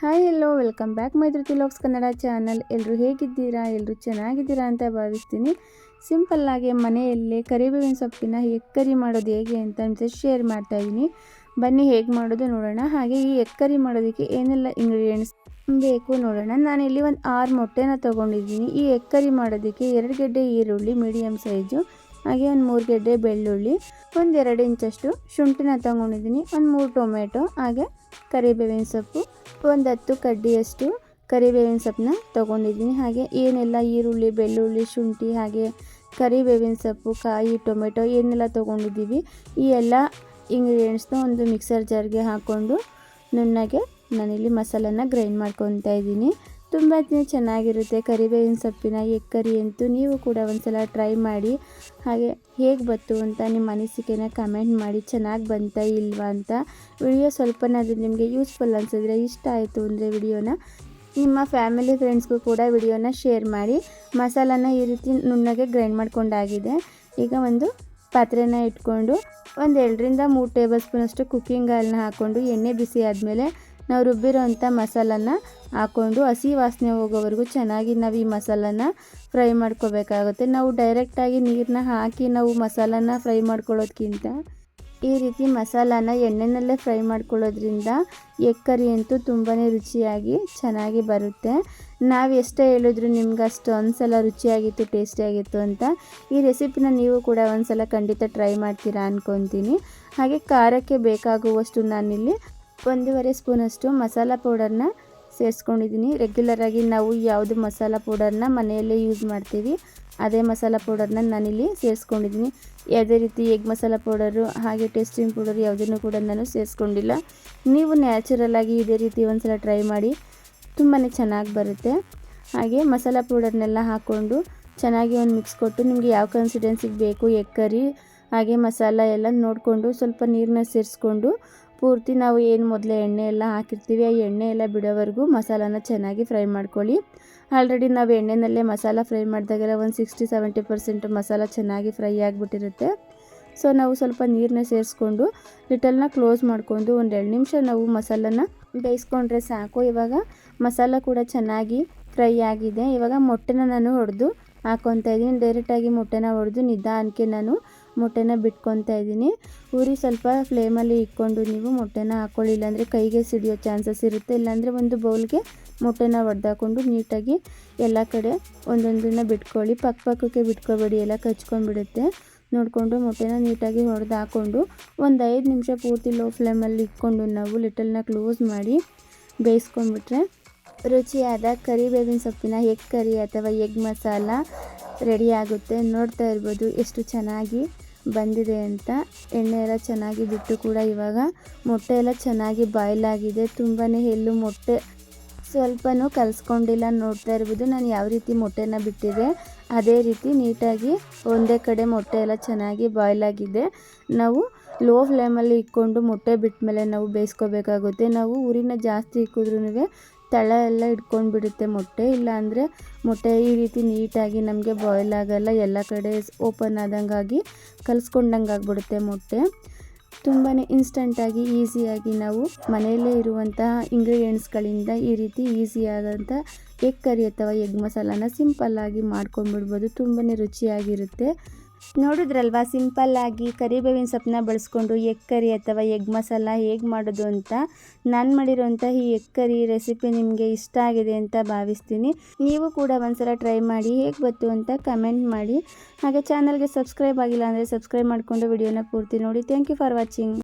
Hi ಎಲ್ಲೋ welcome back ಮೈತ್ರಿ Dhriti Kannada channel ಎಲ್ಲರೂ ಹೇಗಿದ್ದೀರಾ? ಎಲ್ಲರೂ ಚೆನ್ನಾಗಿದ್ದೀರಾ ಅಂತ ಭಾವಿಸ್ತೀನಿ. ಸಿಂಪಲ್ಲಾಗಿ ಮನೆಯಲ್ಲೇ ಕರಿಬೇವಿನ ಸೊಪ್ಪಿನ ಎಕ್ಕರಿ ಮಾಡೋದು ಹೇಗೆ ಅಂತ ಅಂತ ಶೇರ್ ಮಾಡ್ತಾಯಿದ್ದೀನಿ ಬನ್ನಿ, ಹೇಗೆ ಮಾಡೋದು ನೋಡೋಣ. ಹಾಗೆ ಈ ಎಕ್ಕರಿ ಮಾಡೋದಕ್ಕೆ ಏನೆಲ್ಲ ಇಂಗ್ರೀಡಿಯೆಂಟ್ಸ್ ಬೇಕು ನೋಡೋಣ. ಇಲ್ಲಿ ಒಂದು ಆರು ಮೊಟ್ಟೆನ ತೊಗೊಂಡಿದ್ದೀನಿ. ಈ ಎಕ್ಕರಿ ಮಾಡೋದಕ್ಕೆ ಎರಡು ಗೆಡ್ಡೆ ಈರುಳ್ಳಿ ಮೀಡಿಯಮ್ ಸೈಜು ಹಾಗೆ ಒಂದು ಮೂರು ಗೆಡ್ಡೆ ಬೆಳ್ಳುಳ್ಳಿ, ಒಂದು ಎರಡು ಇಂಚಷ್ಟು ಶುಂಠಿನ ತೊಗೊಂಡಿದ್ದೀನಿ, ಒಂದು ಮೂರು ಟೊಮೆಟೊ ಹಾಗೆ ಕರಿಬೇವಿನ ಸೊಪ್ಪು. ಒಂದು ಹತ್ತು ಕಡ್ಡಿಯಷ್ಟು ಕರಿಬೇವಿನ ಸೊಪ್ಪನ್ನ ತೊಗೊಂಡಿದ್ದೀನಿ. ಹಾಗೆ ಏನೆಲ್ಲ ಈರುಳ್ಳಿ, ಬೆಳ್ಳುಳ್ಳಿ, ಶುಂಠಿ, ಹಾಗೆ ಕರಿಬೇವಿನ ಸೊಪ್ಪು, ಕಾಯಿ, ಟೊಮೆಟೊ ಏನೆಲ್ಲ ತೊಗೊಂಡಿದ್ದೀವಿ. ಈ ಎಲ್ಲ ಇಂಗ್ರೀಡಿಯೆಂಟ್ಸ್ನ ಒಂದು ಮಿಕ್ಸರ್ ಜಾರ್ಗೆ ಹಾಕ್ಕೊಂಡು ನುಣ್ಣಗೆ ನಾನಿಲ್ಲಿ ಮಸಾಲನ ಗ್ರೈಂಡ್ ಮಾಡ್ಕೊತಾ ಇದ್ದೀನಿ. ತುಂಬ ಚೆನ್ನಾಗಿರುತ್ತೆ. ಕರಿಬೇವಿನ ಸೊಪ್ಪಿನ ಎಗ್ ಕರಿ ಅಂತೂ ನೀವು ಕೂಡ ಒಂದ್ಸಲ ಟ್ರೈ ಮಾಡಿ, ಹಾಗೆ ಹೇಗೆ ಬಂತು ಅಂತ ನಿಮ್ಮ ಅನಿಸಿಕೆನ ಕಮೆಂಟ್ ಮಾಡಿ, ಚೆನ್ನಾಗಿ ಬಂತ ಇಲ್ವಾ ಅಂತ ವಿಡಿಯೋ ಸ್ವಲ್ಪನಾದರೂ ನಿಮಗೆ ಯೂಸ್ಫುಲ್ ಅನಿಸಿದ್ರೆ ಇಷ್ಟ ಆಯಿತು ಅಂದರೆ ವಿಡಿಯೋನ ನಿಮ್ಮ ಫ್ಯಾಮಿಲಿ ಫ್ರೆಂಡ್ಸ್ಗೂ ಕೂಡ ವಿಡಿಯೋನ ಶೇರ್ ಮಾಡಿ. ಮಸಾಲಾನ ಈ ರೀತಿ ನುಣ್ಣಗೆ ಗ್ರೈಂಡ್ ಮಾಡ್ಕೊಂಡಾಗಿದೆ. ಈಗ ಒಂದು ಪಾತ್ರೆನ ಇಟ್ಕೊಂಡು ಒಂದು ಎರಡರಿಂದ ಮೂರು ಟೇಬಲ್ ಸ್ಪೂನಷ್ಟು ಕುಕ್ಕಿಂಗ್ ಆಯಿಲ್ನ ಹಾಕ್ಕೊಂಡು ಎಣ್ಣೆ ಬಿಸಿ ಆದಮೇಲೆ ನಾವು ರುಬ್ಬಿರೋ ಅಂಥ ಮಸಾಲನ ಹಾಕ್ಕೊಂಡು ಹಸಿ ವಾಸನೆ ಹೋಗೋವರೆಗೂ ಚೆನ್ನಾಗಿ ನಾವು ಈ ಮಸಾಲನ ಫ್ರೈ ಮಾಡ್ಕೋಬೇಕಾಗುತ್ತೆ. ನಾವು ಡೈರೆಕ್ಟಾಗಿ ನೀರನ್ನ ಹಾಕಿ ನಾವು ಮಸಾಲನ ಫ್ರೈ ಮಾಡ್ಕೊಳ್ಳೋದ್ಕಿಂತ ಈ ರೀತಿ ಮಸಾಲಾನ ಎಣ್ಣೆನಲ್ಲೇ ಫ್ರೈ ಮಾಡ್ಕೊಳ್ಳೋದ್ರಿಂದ ಎಗ್ ಕರಿ ಅಂತೂ ತುಂಬಾ ರುಚಿಯಾಗಿ ಚೆನ್ನಾಗಿ ಬರುತ್ತೆ. ನಾವು ಎಷ್ಟೇ ಹೇಳಿದ್ರು ನಿಮ್ಗೆ ಅಷ್ಟು ಒಂದ್ಸಲ ರುಚಿಯಾಗಿತ್ತು, ಟೇಸ್ಟಿಯಾಗಿತ್ತು ಅಂತ ಈ ರೆಸಿಪಿನ ನೀವು ಕೂಡ ಒಂದ್ಸಲ ಖಂಡಿತ ಟ್ರೈ ಮಾಡ್ತೀರಾ ಅಂದ್ಕೊತೀನಿ ಹಾಗೆ ಖಾರಕ್ಕೆ ಬೇಕಾಗುವಷ್ಟು ನಾನಿಲ್ಲಿ ಒಂದೂವರೆ ಸ್ಪೂನಷ್ಟು ಮಸಾಲ ಪೌಡರ್ನ ಸೇರಿಸ್ಕೊಂಡಿದ್ದೀನಿ. ರೆಗ್ಯುಲರಾಗಿ ನಾವು ಯಾವುದು ಮಸಾಲ ಪೌಡರ್ನ ಮನೆಯಲ್ಲೇ ಯೂಸ್ ಮಾಡ್ತೀವಿ, ಅದೇ ಮಸಾಲ ಪೌಡರ್ನ ನಾನಿಲ್ಲಿ ಸೇರಿಸ್ಕೊಂಡಿದ್ದೀನಿ. ಯಾವುದೇ ರೀತಿ ಎಗ್ ಮಸಾಲ ಪೌಡರು ಹಾಗೆ ಟೇಸ್ಟಿಂಗ್ ಪೌಡರ್ ಯಾವುದನ್ನು ಕೂಡ ನಾನು ಸೇರಿಸ್ಕೊಂಡಿಲ್ಲ. ನೀವು ನ್ಯಾಚುರಲ್ಲಾಗಿ ಇದೇ ರೀತಿ ಒಂದ್ಸಲ ಟ್ರೈ ಮಾಡಿ ತುಂಬಾ ಚೆನ್ನಾಗಿ ಬರುತ್ತೆ. ಹಾಗೆ ಮಸಾಲ ಪೌಡರ್ನೆಲ್ಲ ಹಾಕ್ಕೊಂಡು ಚೆನ್ನಾಗಿ ಒಂದು ಮಿಕ್ಸ್ ಕೊಟ್ಟು ನಿಮಗೆ ಯಾವ ಕನ್ಸಿಸ್ಟೆನ್ಸಿಗೆ ಬೇಕು, ಎಗ್ ಕರಿ, ಹಾಗೆ ಮಸಾಲ ಎಲ್ಲ ನೋಡಿಕೊಂಡು ಸ್ವಲ್ಪ ನೀರನ್ನ ಸೇರಿಸ್ಕೊಂಡು ಪೂರ್ತಿ ನಾವು ಏನು ಮೊದಲೇ ಎಣ್ಣೆ ಎಲ್ಲ ಹಾಕಿರ್ತೀವಿ, ಆ ಎಣ್ಣೆ ಎಲ್ಲ ಬಿಡೋವರೆಗೂ ಮಸಾಲಾನ ಚೆನ್ನಾಗಿ ಫ್ರೈ ಮಾಡ್ಕೊಳ್ಳಿ. ಆಲ್ರೆಡಿ ನಾವು ಎಣ್ಣೆನಲ್ಲೇ ಮಸಾಲ ಫ್ರೈ ಮಾಡಿದಾಗೆಲ್ಲ ಒಂದು ಸಿಕ್ಸ್ಟಿ, ಸೆವೆಂಟಿ ಪರ್ಸೆಂಟ್ ಮಸಾಲ ಚೆನ್ನಾಗಿ ಫ್ರೈ ಆಗಿಬಿಟ್ಟಿರುತ್ತೆ. ಸೊ, ನಾವು ಸ್ವಲ್ಪ ನೀರನ್ನ ಸೇರಿಸ್ಕೊಂಡು ಲಿಟಲ್ನ ಕ್ಲೋಸ್ ಮಾಡಿಕೊಂಡು ಒಂದು ಎರಡು ನಿಮಿಷ ನಾವು ಮಸಾಲನ ಬೇಯಿಸ್ಕೊಂಡ್ರೆ ಸಾಕು. ಇವಾಗ ಮಸಾಲ ಕೂಡ ಚೆನ್ನಾಗಿ ಫ್ರೈ ಆಗಿದೆ. ಇವಾಗ ಮೊಟ್ಟೆನ ನಾನು ಹೊಡೆದು ಹಾಕೊತಾ ಇದ್ದೀನಿ ಡೈರೆಕ್ಟಾಗಿ ಮೊಟ್ಟೆನ ಹೊಡೆದು ನಿಧಾನಕ್ಕೆ ನಾನು ಮೊಟ್ಟೆನ ಬಿಟ್ಕೊತಾ ಇದ್ದೀನಿ. ಉರಿ ಸ್ವಲ್ಪ ಫ್ಲೇಮಲ್ಲಿ ಇಟ್ಕೊಂಡು ನೀವು ಮೊಟ್ಟೆನ ಹಾಕ್ಕೊಳ್ಳಿ ಇಲ್ಲಾಂದರೆ ಕೈಗೆ ಸಿಡಿಯೋ ಚಾನ್ಸಸ್ ಇರುತ್ತೆ. ಇಲ್ಲಾಂದರೆ ಒಂದು ಬೌಲ್ಗೆ ಮೊಟ್ಟೆನ ಹಾಕೊಂಡು ನೀಟಾಗಿ ಎಲ್ಲ ಕಡೆ ಒಂದೊಂದನ್ನ ಬಿಟ್ಕೊಳ್ಳಿ. ಪಕ್ಕ ಪಕ್ಕಕ್ಕೆ ಬಿಟ್ಕೊಬೇಡಿ. ಎಲ್ಲ ಕಚ್ಕೊಂಡ್ಬಿಡುತ್ತೆ. ನೋಡಿಕೊಂಡು ಮೊಟ್ಟೆನ ನೀಟಾಗಿ ಹೊಡೆದು ಹಾಕ್ಕೊಂಡು ಒಂದು ಐದು ನಿಮಿಷ ಪೂರ್ತಿ ಲೋ ಫ್ಲೇಮಲ್ಲಿ ಇಟ್ಕೊಂಡು ನಾವು ಲಿಟಲ್ನ ಕ್ಲೋಸ್ ಮಾಡಿ ಬೇಯಿಸ್ಕೊಂಡ್ಬಿಟ್ರೆ ರುಚಿಯಾದ ಕರಿಬೇವಿನ ಸೊಪ್ಪಿನ ಎಗ್ ಕರಿ ಅಥವಾ ಎಗ್ ಮಸಾಲ ರೆಡಿ ಆಗುತ್ತೆ. ನೋಡ್ತಾ ಇರ್ಬೋದು ಎಷ್ಟು ಚೆನ್ನಾಗಿ. ಬಂದಿದೆ ಅಂತ. ಎಣ್ಣೆ ಎಲ್ಲ ಚೆನ್ನಾಗಿ ಬಿಟ್ಟು ಕೂಡ ಇವಾಗ ಮೊಟ್ಟೆ ಎಲ್ಲ ಚೆನ್ನಾಗಿ ಬಾಯ್ಲ್ ಆಗಿದೆ. ತುಂಬಾ ಎಲ್ಲು ಮೊಟ್ಟೆ ಸ್ವಲ್ಪನೂ ಕಲಿಸ್ಕೊಂಡಿಲ್ಲ ನೋಡ್ತಾ ಇರ್ಬೋದು. ನಾನು ಯಾವ ರೀತಿ ಮೊಟ್ಟೆನ ಬಿಟ್ಟಿದೆ, ಅದೇ ರೀತಿ ನೀಟಾಗಿ ಒಂದೇ ಕಡೆ ಮೊಟ್ಟೆ ಎಲ್ಲ ಚೆನ್ನಾಗಿ ಬಾಯ್ಲ್ ಆಗಿದೆ. ನಾವು ಲೋ ಫ್ಲೇಮಲ್ಲಿ ಇಟ್ಕೊಂಡು ಮೊಟ್ಟೆ ಬಿಟ್ಟ ಮೇಲೆ ನಾವು ಬೇಯಿಸ್ಕೋಬೇಕಾಗುತ್ತೆ. ನಾವು ಊರಿನ ಜಾಸ್ತಿ ಇಕ್ಕಿದ್ರೂ ತಳ ಎಲ್ಲ ಇಟ್ಕೊಂಡು ಬಿಡುತ್ತೆ ಮೊಟ್ಟೆ ಇಲ್ಲ ಅಂದರೆ ಮೊಟ್ಟೆ ಈ ರೀತಿ ನೀಟಾಗಿ ನಮಗೆ ಬಾಯ್ಲ್ ಆಗಲ್ಲ, ಎಲ್ಲ ಕಡೆ ಓಪನ್ ಆದಂಗಾಗಿ ಕಲಿಸ್ಕೊಂಡಂಗೆ ಆಗಿಬಿಡುತ್ತೆ ಮೊಟ್ಟೆ. ತುಂಬಾ ಇನ್ಸ್ಟಂಟಾಗಿ ಈಸಿಯಾಗಿ ನಾವು ಮನೆಯಲ್ಲೇ ಇರುವಂತಹ ಇಂಗ್ರೀಡಿಯೆಂಟ್ಸ್ಗಳಿಂದ ಈ ರೀತಿ ಈಸಿಯಾದಂಥ ಎಗ್ ಕರಿ ಅಥವಾ ಎಗ್ ಮಸಾಲಾನ ಸಿಂಪಲ್ಲಾಗಿ ಮಾಡ್ಕೊಂಡ್ಬಿಡ್ಬೋದು ತುಂಬಾ ರುಚಿಯಾಗಿರುತ್ತೆ. ನೋಡಿದ್ರಲ್ವಾ ಸಿಂಪಲ್ಲಾಗಿ ಕರಿಬೇವಿನ ಸೊಪ್ಪನ್ನ ಬಳಸ್ಕೊಂಡು ಎಗ್ ಕರಿ ಅಥವಾ ಎಗ್ ಮಸಾಲ ಹೇಗೆ ಮಾಡೋದು ಅಂತ? ನಾನು ಮಾಡಿರೋಂಥ ಈ ಎಗ್ ಕರಿ ರೆಸಿಪಿ ನಿಮಗೆ ಇಷ್ಟ ಆಗಿದೆ ಅಂತ ಭಾವಿಸ್ತೀನಿ. ನೀವು ಕೂಡ ಒಂದ್ಸಲ ಟ್ರೈ ಮಾಡಿ ಹೇಗೆ ಬಂತು ಅಂತ ಕಮೆಂಟ್ ಮಾಡಿ. ಹಾಗೆ ಚಾನಲ್ಗೆ ಸಬ್ಸ್ಕ್ರೈಬ್ ಆಗಿಲ್ಲ ಅಂದರೆ ಸಬ್ಸ್ಕ್ರೈಬ್ ಮಾಡಿಕೊಂಡು ವಿಡಿಯೋನ ಪೂರ್ತಿ ನೋಡಿ. Thank you for watching